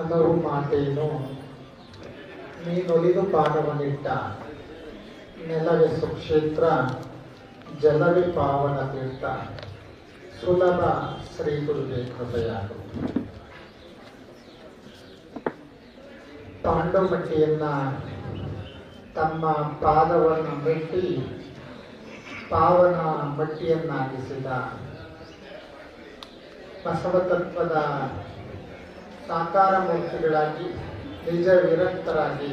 ಅನ್ನೋರು ಮಾತೇನು? ನೀನೊಲಿದು ಪಾದವನ್ನಿಟ್ಟ. ನೆಲವೇ ಸುಕ್ಷೇತ್ರ, ಜಲವೇ ಪಾವನ ತೀರ್ಥ ಸುಲಭ ಶ್ರೀ ಗುರುದೇ ಕೃಪೆಯ ಪಾಂಡವಟ್ಟಿಯನ್ನ ತಮ್ಮ ಪಾದವನ್ನು ಮೆಟ್ಟಿ ಪಾವನ ಮಟ್ಟಿಯನ್ನಾಗಿಸಿದ ಬಸವ ತತ್ವದ ಸಾಕಾರ ಮೂರ್ತಿಗಳಾಗಿ, ನಿಜ ವಿರಕ್ತರಾಗಿ,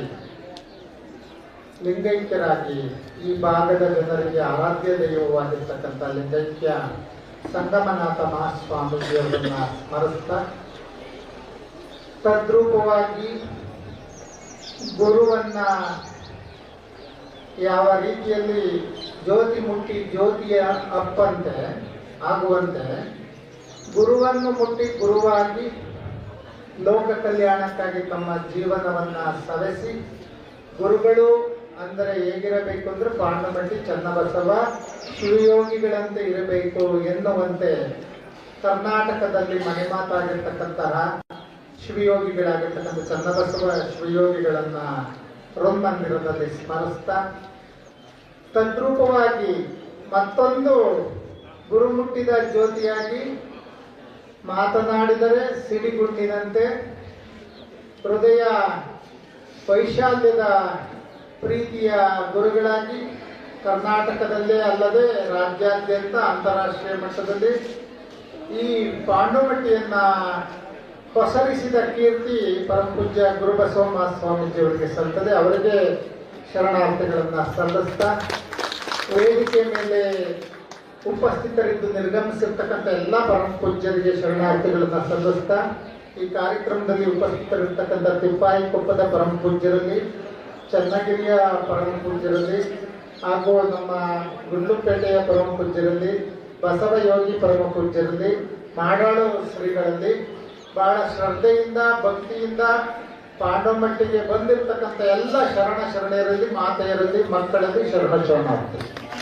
ಲಿಂಗೈಕ್ಯರಾಗಿ ಈ ಭಾಗದ ಜನರಿಗೆ ಆರಾಧ್ಯ ದೈವವಾಗಿರ್ತಕ್ಕಂಥ ಲಿಂಗೈಕ್ಯ ಸಂಗಮನಾಥ ಮಹಾಸ್ವಾಮೀಜಿಯವರನ್ನ ಸ್ಮರಿಸ್ತಾ, ತದ್ರೂಪವಾಗಿ ಗುರುವನ್ನ ಯಾವ ರೀತಿಯಲ್ಲಿ ಜ್ಯೋತಿ ಮುಟ್ಟಿ, ಜ್ಯೋತಿಯ ಅಪ್ಪಂತೆ, ಆಗುವಂತೆ, ಗುರುವನ್ನು ಮುಟ್ಟಿ ಗುರುವಾಗಿ ಲೋಕ ಕಲ್ಯಾಣಕ್ಕಾಗಿ ತಮ್ಮ ಜೀವನವನ್ನ ಸವೆಸಿ, ಗುರುಗಳು ಅಂದರೆ ಹೇಗಿರಬೇಕು ಅಂದ್ರೆ ಪಾಂಡಮಟ್ಟಿ, ಚನ್ನಬಸವ, ಶಿವಯೋಗಿಗಳಂತೆ ಇರಬೇಕು ಎನ್ನುವಂತೆ ಕರ್ನಾಟಕದಲ್ಲಿ ಮನೆ ಮಾತಾಗಿರ್ತಕ್ಕಂತಹ ಶಿವಯೋಗಿಗಳಾಗಿರ್ತಕ್ಕಂಥ ಚನ್ನಬಸವ ಶಿವಯೋಗಿಗಳನ್ನ ರೋಮಂದಿರದಲ್ಲಿ ಸ್ಮರಿಸ್ತಾ, ತದ್ರೂಪವಾಗಿ ಮತ್ತೊಂದು ಗುರುಮುಟ್ಟಿದ ಜ್ಯೋತಿಯಾಗಿ ಮಾತನಾಡಿದರೆ ಸಿಡಿಗುಂಡಿನಂತೆ ಹೃದಯ ವೈಶಾಲ್ಯದ ಪ್ರೀತಿಯ ಗುರುಗಳಾಗಿ ಕರ್ನಾಟಕದಲ್ಲೇ ಅಲ್ಲದೆ ರಾಜ್ಯಾದ್ಯಂತ ಅಂತಾರಾಷ್ಟ್ರೀಯ ಮಟ್ಟದಲ್ಲಿ ಈ ಪಾಂಡುಮಟ್ಟಿಯನ್ನ ಪಸರಿಸಿದ ಕೀರ್ತಿ ಪರಮಪೂಜ್ಯ ಗುರುಬಸವಮ್ಮ ಸ್ವಾಮೀಜಿಯವರಿಗೆ ಸಲ್ತದೆ ಅವರಿಗೆ ಶರಣಾರ್ಥಿಗಳನ್ನ ಸಲ್ಲಿಸ್ತಾ ವೇದಿಕೆ ಮೇಲೆ ಉಪಸ್ಥಿತರಿದ್ದು ನಿರ್ಗಮಿಸಿರ್ತಕ್ಕಂಥ ಎಲ್ಲ ಪೂಜ್ಯರಿಗೆ ಶರಣಾರ್ಥಿಗಳನ್ನ ಸಲ್ಲಿಸ್ತಾ ಈ ಕಾರ್ಯಕ್ರಮದಲ್ಲಿ ಉಪಸ್ಥಿತರಿರ್ತಕ್ಕಂಥ ತಿಪ್ಪಾಯಿ ಕೊಪ್ಪದ ಪೂಜ್ಯರಲ್ಲಿ ಚನ್ನಗಿರಿಯ ಪೂಜ್ಯರಲ್ಲಿ ಹಾಗೂ ನಮ್ಮ ಗುಂಡ್ಲುಪೇಟೆಯ ಪೂಜ್ಯರಲ್ಲಿ ಬಸವಯೋಗಿ ಪೂಜ್ಯರಲ್ಲಿ ಮಾಡಾಳು ಶ್ರೀಗಳಲ್ಲಿ ಬಹಳ ಶ್ರದ್ಧೆಯಿಂದ, ಭಕ್ತಿಯಿಂದ ಪಾಂಡವಮಟ್ಟಿಗೆ ಬಂದಿರತಕ್ಕಂಥ ಎಲ್ಲ ಶರಣ ಶರಣೆಯರಲ್ಲಿ ಮಾತೆಯರಲ್ಲಿ, ಮಕ್ಕಳಲ್ಲಿ ಶರಣ ಶರಣಾರ್ಥಿ.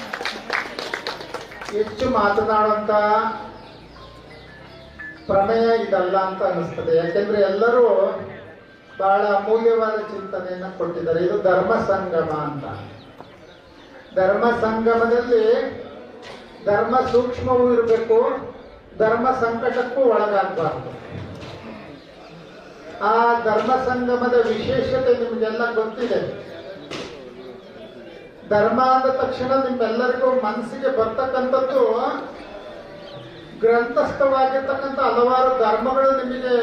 ಹೆಚ್ಚು ಮಾತನಾಡುವಂತ ಪ್ರಮೇಯ ಇದಲ್ಲ ಅಂತ ಅನಿಸ್ತದೆ ಯಾಕೆಂದ್ರೆ ಎಲ್ಲರೂ ಬಹಳ ಅಮೂಲ್ಯವಾದ ಚಿಂತನೆಯನ್ನು ಕೊಟ್ಟಿದ್ದಾರೆ. ಇದು ಧರ್ಮ ಸಂಗಮ ಅಂತ. ಧರ್ಮ ಸಂಗಮದಲ್ಲಿ ಧರ್ಮ ಸೂಕ್ಷ್ಮವೂ ಇರಬೇಕು, ಧರ್ಮ ಸಂಕಟಕ್ಕೂ ಒಳಗಾಗಬಾರ್ದು. ಆ ಧರ್ಮ ಸಂಗಮದ ವಿಶೇಷತೆ ನಿಮಗೆಲ್ಲ ಗೊತ್ತಿದೆ. ಧರ್ಮ ಅಂದ ತಕ್ಷಣ ನಿಮ್ಮೆಲ್ಲರಿಗೂ ಮನಸ್ಸಿಗೆ ಬರ್ತಕ್ಕಂಥದ್ದು ಗ್ರಂಥಸ್ಥವಾಗಿರ್ತಕ್ಕಂಥ ಹಲವಾರು ಧರ್ಮಗಳು ನಿಮಗೆ